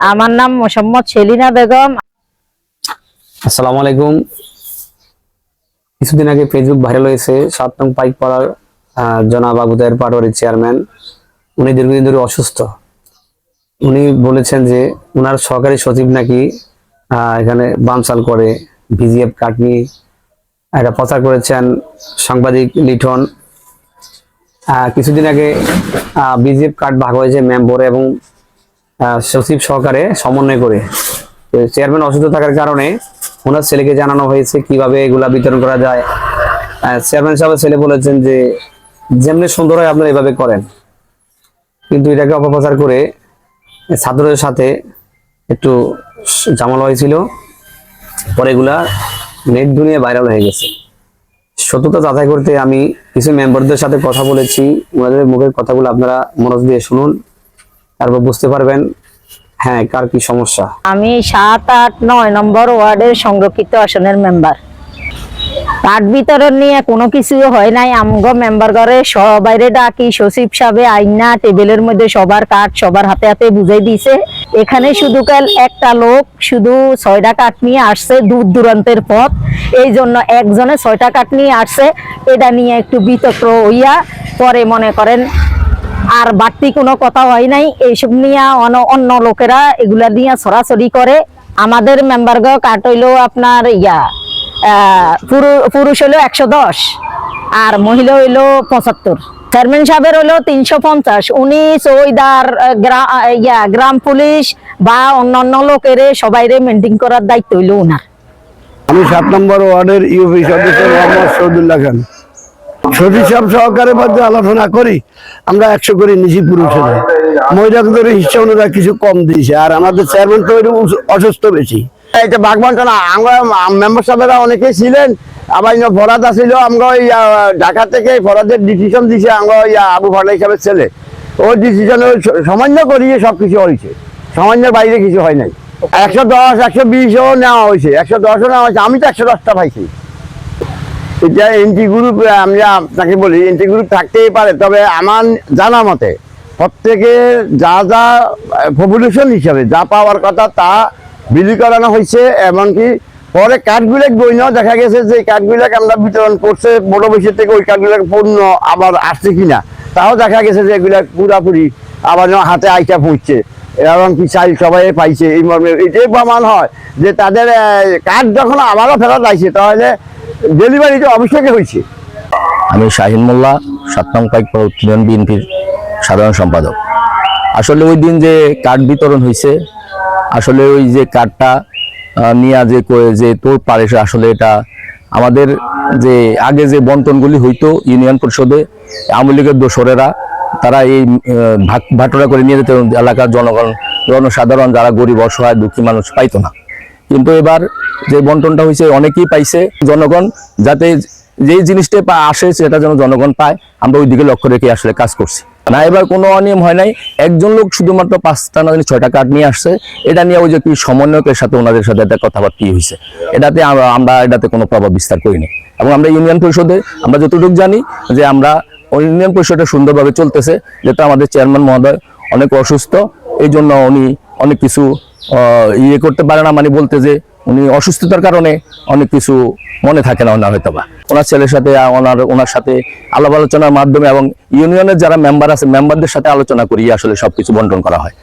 আমার নাম মোসাম্মদ সেলিনা বেগম। আসসালামু আলাইকুম। কিছুদিন আগে ফেসবুক ভাইরাল হয়েছে সাত নং পাইক পাড়ার আহ, জনাব আবুদায়ের পাটোয়ারির চেয়ারম্যান উনি দীর্ঘদিন ধরে অসুস্থ। উনি বলেছেন যে ওনার সহকারী সচিব নাকি এখানে বানচাল করে ভিজিএফ কার্ড নিয়ে এটা প্রচার করেছেন সাংবাদিক আহ, কিছুদিন আগে বিজিএফ কার্ড ভাগ হয়েছে মেম্বরে এবং সচিব সহকারে সমন্বয় করে। চেয়ারম্যান অসুস্থ থাকার কারণে ওনার ছেলেকে জানানো হয়েছে কীভাবে এগুলা বিতরণ করা যায়। চেয়ারম্যান সাহেবের ছেলে বলেছেন যে, যেমনি সুন্দর হয় আপনারা এভাবে করেন। কিন্তু এটাকে অপপ্রচার করে ছাত্রদের সাথে একটু জামাল হয়েছিল। পরে এগুলা নেট দুনিয়া ভাইরাল হয়ে গেছে। সত্যতা যাচাই করতে আমি কিছু মেম্বারদের সাথে কথা বলেছি। ওনাদের মুখের কথাগুলো আপনারা মনোযোগ দিয়ে শুনুন। তারপর বুঝতে পারবেন হ্যাঁ কার কি সমস্যা। আমি সাত, আট, নয় নম্বর ওয়ার্ডের সংরক্ষিত আসনের মেম্বার কার্ড বিতরণ নিয়ে কোনো কিছু হয় নাই। আমগো মেম্বার ঘরে সবাইরে ডাকি, সচিব সাহেবে আইনা টেবিলের মধ্যে সবার কার্ড সবার হাতে হাতে বুঝাই দিছে। এখানে শুধু কাল একটা লোক শুধু ছয়টা কার্ড নিয়ে আসছে দূর দূরান্তের পথ। এই জন্য একজনে ছয়টা কার্ড নিয়ে আসছে। এটা নিয়ে একটু বিতর্ক হইয়া পরে মনে করেন আর বাড়তি কোনো কথা হয় নাই। এইসব নিয়ে অন্য লোকেরা এগুলা নিয়ে ছড়াছড়ি করে। আমাদের মেম্বার গো কাট হইল আপনার ইয়া পুরুষ হইল একশো দশ আর মহিলা হইল পঁচাত্তর। চেয়ারম্যান সাহেবের হইল তিনশো পঞ্চাশ। উনি চৌদার ইয়া, গ্রাম পুলিশ বা অন্যান্য লোকেরে সবাইরে মেনটেন করার দায়িত্ব হইল ওনার আমি সাত নম্বর ওয়ার্ডের ইউপি সদস্য মোহাম্মদ সৌদুল্লাহ খান। সচিব সাহেব সহকারের মধ্যে আলোচনা করি, আমরা একশো করে নিচি পুরুষের মহিলাদের হিসাব অনুযায়ী কিছু কম দিয়েছে, আর আমাদের চেয়ারম্যান তো অসুস্থ বেশি। এটা বাগবানটা না আমরা মেম্বার সাহেবেরা অনেকেই ছিলেন, আবার ফরাদ আসিল, আমরা ওই ঢাকা থেকে ফরাদের ডিসিশন দিছে, আমরা ওই আবু ফাটা হিসাবের ছেলে। ওই ডিসিশন সামান্য করিয়ে সব কিছু হয়েছে। সামান্যের বাইরে কিছু হয় নাই। একশো দশ, একশো বিশও নেওয়া হয়েছে, একশো দশও নেওয়া হয়েছে, আমি তো একশো দশটা পাইছি। এটা এনটি গ্রুপ আমরা আপনাকে বলি এনটি গ্রুপ থাকতেই পারে, তবে আমার জানা মতে প্রত্যেকের যা যা পপুলেশন হিসাবে যা পাওয়ার কথা তা বিলি করানো হয়েছে, এমনকি পরে কাঠগুলাক বইনাও দেখা গেছে যে কাঠগুলাক আমরা বিতরণ করছে, বড় বৈশের থেকে ওই কাঠগুলাক পূর্ণ আবার আসছে কিনা, তাও দেখা গেছে যে এগুলা পুরাপুরি আবার হাতে আইটা পৌঁছছে এমনকি চাল সবাই পাইছে, এই মর্মে এটাই প্রমাণ হয় যে তাদের কাঠ যখন আমারও ফেরত আইছে তাহলে ডেলিভারিটা অবশ্যই হয়েছে। আমি শাহিন মোল্লা সাত নং পাইকপাড়া উত্তরণ বিএনপির সাধারণ সম্পাদক। আসলে ওই দিন যে কার্ড বিতরণ হয়েছে, আসলে ওই যে কার্ডটা নিয়ে যে যে তোর পারে আসলে এটা আমাদের যে আগে যে বন্টনগুলি হইতো ইউনিয়ন পরিষদে, আওয়ামী লীগের দোসরেরা, তারা এই ভাগ, ভাটোরা করে নিয়ে যেত এলাকার জনগণ, জনসাধারণ যারা গরিব, অসহায়, দুঃখী মানুষ পাইতো না। কিন্তু এবার যে বন্টনটা হয়েছে, অনেকেই পাইছে জনগণ যাতে যেই জিনিসটা আসে সেটা যেন জনগণ পায়। আমরা ওই দিকে লক্ষ্য রেখে আসলে কাজ করছি। না, এবার কোনো অনিয়ম হয় নাই। একজন লোক শুধুমাত্র পাঁচটা না ছয়টা কার্ড নিয়ে আসছে। এটা নিয়ে ওই যে কি সমন্বয়কের সাথে ওনাদের সাথে একটা কথাবার্তা হয়েছে। এটাতে আমরা- এটাতে কোনো প্রভাব বিস্তার করিনি। এবং আমরা ইউনিয়ন পরিষদে, আমরা যতটুকু জানি যে আমরা ইউনিয়ন পরিষদটা সুন্দরভাবে চলতেছে যেটা আমাদের চেয়ারম্যান মহোদয় অনেক অসুস্থ এই জন্য উনি অনেক কিছু ইয়ে করতে পারে না। মানে বলতে যে উনি অসুস্থতার কারণে অনেক কিছু মনে থাকে না ওনার হয়তো বা ওনার ছেলের সাথে, ওনার ওনার সাথে আলাপ আলোচনার মাধ্যমে এবং ইউনিয়নের যারা মেম্বার আছে মেম্বারদের সাথে আলোচনা করিয়ে আসলে সবকিছু বন্টন করা হয়।